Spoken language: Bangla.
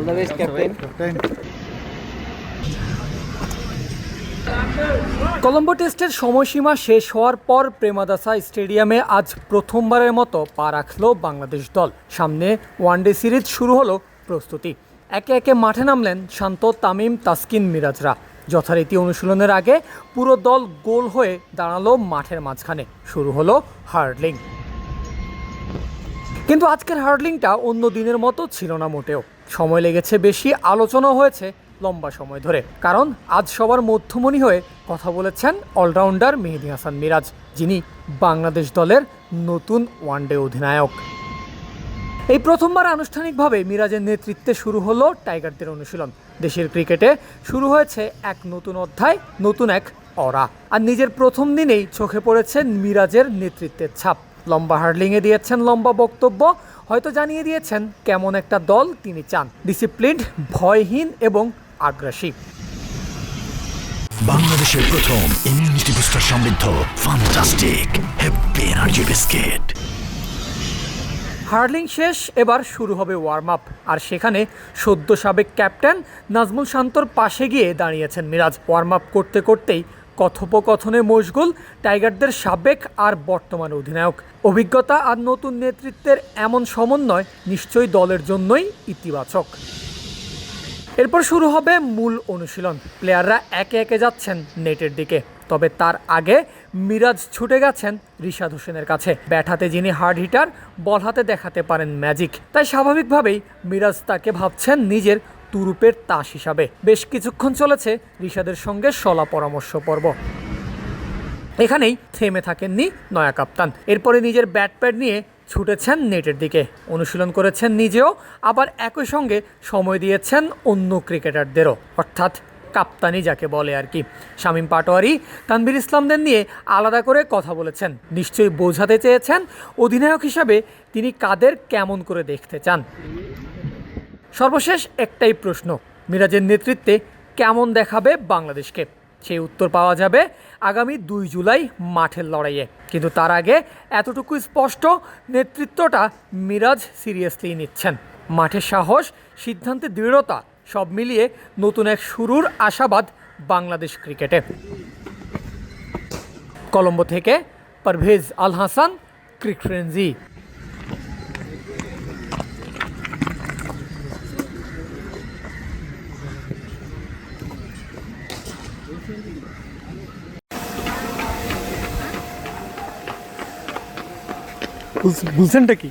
All the best captain Colombo টেস্টের সময়সীমা শেষ হওয়ার পর প্রেমাদাসা স্টেডিয়ামে আজ প্রথমবারের মতো পা রাখল বাংলাদেশ দল। সামনে ওয়ানডে সিরিজ শুরু হলো প্রস্তুতি। একে একে মাঠে নামলেন শান্ত তামিম তাসকিন মিরাজরা। যথারীতি অনুশীলনের আগে পুরো দল গোল হয়ে দাঁড়াল মাঠের মাঝখানে। শুরু হলো হার্ডলিং। কিন্তু আজকের হার্ডলিংটা অন্য দিনের মতো ছিল না মোটেও। সময় লেগেছে বেশি আলোচনা হয়েছে লম্বা সময় ধরে। কারণ আজ সবার মধ্যমণি হয়ে কথা বলেছেন অলরাউন্ডার মেহেদি হাসান মিরাজ, যিনি বাংলাদেশ দলের নতুন ওয়ানডে অধিনায়ক। এই প্রথমবার আনুষ্ঠানিকভাবে মিরাজের নেতৃত্বে শুরু হলো টাইগারদের অনুশীলন। দেশের ক্রিকেটে শুরু হয়েছে এক নতুন অধ্যায়, নতুন এক অরা। আর নিজের প্রথম দিনেই চোখে পড়েছেন মিরাজের নেতৃত্বের ছাপ। লম্বা হার্ডলিংয়ে দিয়েছেন লম্বা বক্তব্য। হয়তো জানিয়ে দিয়েছেন কেমন একটা দল তিনি চান। ডিসিপ্লিনড ভয়হীন এবং আগ্রাসী। বাংলাদেশের প্রথম ইমিউনিটি বুস্টার সমৃদ্ধ ফান্টাস্টিক হ্যাপি এনার্জি বিস্কিট হার্লিং শেষ এবার শুরু হবে ওয়ার্ম আপ আর সেখানে সদ্য সাবেক ক্যাপ্টেন নাজমুল শান্তর পাশে গিয়ে দাঁড়িয়েছেন মিরাজ। ওয়ার্ম আপ করতে করতেই কথোপকথনে মশগুল, টাইগারদের সাবেক আর বর্তমান অধিনায়ক। অভিজ্ঞতা আর নতুন নেতৃত্বের এমন সমন্বয় নিশ্চয়ই দলের জন্যই ইতিবাচক। এরপর শুরু হবে মূল অনুশীলন। প্লেয়াররা একে একে যাচ্ছেন নেটের দিকে। তবে তার আগে মিরাজ ছুটে গেছেন রিশাদ হোসেনের কাছে। ব্যাট হাতে যিনি হার্ড হিটার, বল হাতে দেখাতে পারেন ম্যাজিক। তাই স্বাভাবিকভাবেই মিরাজ তাকে ভাবছেন নিজের তুরুপের তাস হিসাবে। বেশ কিছুক্ষণ চলেছে রিশাদের সঙ্গে সলা পরামর্শ পর্ব। এখানেই থেমে থাকেননি নয়া কাপ্তান। এরপরে নিজের ব্যাট প্যাড নিয়ে ছুটেছেন নেটের দিকে। অনুশীলন করেছেন নিজেও, আবার একই সঙ্গে সময় দিয়েছেন অন্য ক্রিকেটারদেরও। অর্থাৎ কাপ্তানি যাকে বলে আর কি। শামীম পাটোয়ারি তানবির ইসলামদের নিয়ে আলাদা করে কথা বলেছেন। নিশ্চয়ই বোঝাতে চেয়েছেন অধিনায়ক হিসাবে তিনি কাদের কেমন করে দেখতে চান। সর্বশেষ একটাই প্রশ্ন, মিরাজের নেতৃত্বে কেমন দেখাবে বাংলাদেশকে? সেই উত্তর পাওয়া যাবে আগামী দুই জুলাই মাঠের লড়াইয়ে। কিন্তু তার আগে এতটুকু স্পষ্ট, নেতৃত্বটা মিরাজ সিরিয়াসলি নিচ্ছেন। মাঠের সাহস, সিদ্ধান্তে দৃঢ়তা, সব মিলিয়ে নতুন এক শুরুর আশাবাদ বাংলাদেশ ক্রিকেটে। কলম্বো থেকে পারভেজ আল হাসান ক্রিকফ্রেন্জি বুঝছেনটা কি